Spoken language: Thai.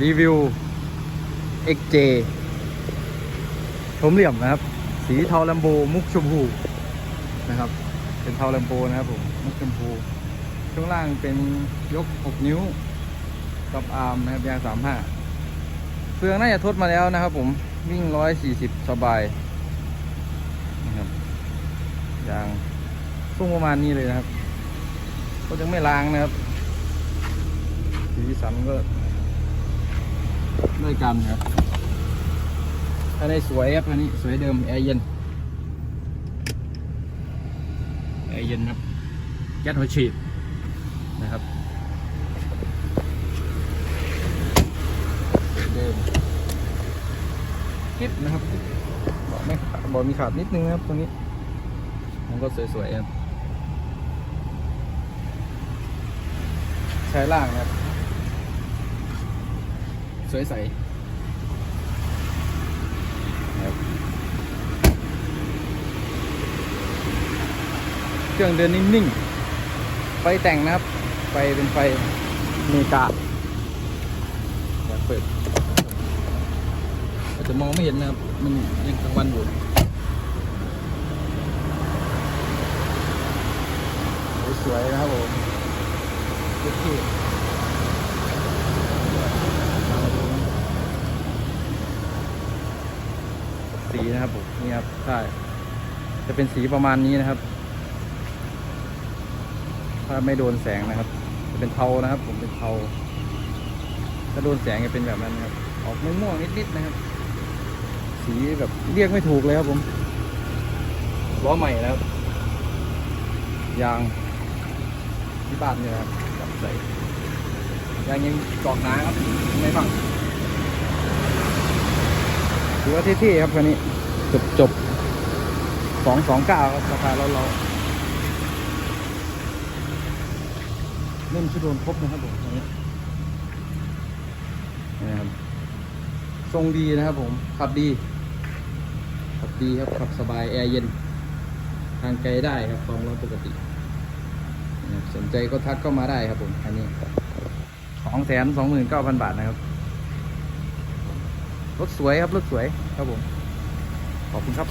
รีวิว XJ ชมเหลี่ยมนะครับ สีเทาแลมโบมุกชมพูนะครับ เป็นเทาแลมโบนะครับผมมุกชมพู ช่วงล่างเป็นยก 6 นิ้วกับอาร์มนะครับยาง35เฟืองน่าจะทดมาแล้วนะครับผมวิ่ง 140 สบายนะครับยางช่วงประมาณนี้เลยนะครับ ก็ยังไม่ล้างนะครับสีสันก็ ด้วยกันครับภายในสวยครับอันนี้สวยเดิมแอร์เย็นแอร์เย็นครับแก๊สหัวฉีดนะครับเดิมกิ๊บนะครับบอกไม่ขาดบอกมีขาดนิดนึงนะครับตรงนี้มันก็สวยๆครับใช้ล่างนะครับ สวยใสครับเครื่องเดินนิ่งๆ ไฟแต่งนะครับ ไฟเป็นไฟเมกาอยากเปิดอาจจะมองไม่เห็นนะครับ มันยังกลางวันอยู่สวยๆนะครับผมเท่ๆ สีนะครับผมนี่ครับใช่จะเป็นสีประมาณนี้นะครับ ถ้าไม่โดนแสงนะครับ จะเป็นเทานะครับ ผมเป็นเทาถ้าโดนแสงจะเป็นแบบนั้นครับ ออกม่วงๆนิดๆนะครับ สีแบบเรียกไม่ถูกเลยครับผมล้อใหม่นะครับยางที่บ้านเนี่ยครับใส่ยางยังกรอกหนาครับไม่ฟัง ถือว่าเท่ๆครับคันนี้ จบจบสองสองเก้าครับราคาเราเราเล่นชุดโดนครบนะครับผมอันนี้นี่นะครับทรงดีนะครับผม ขับดี ขับดีครับ ขับสบาย แอร์เย็น ทางไกลได้ครับ ความร้อนปกติ สนใจก็ทักเข้ามาได้ครับผม อันนี้สองแสนสองหมื่นเก้าพันบาทนะครับ ถสวยครับรถสวยครับผม ขอบคุณครับ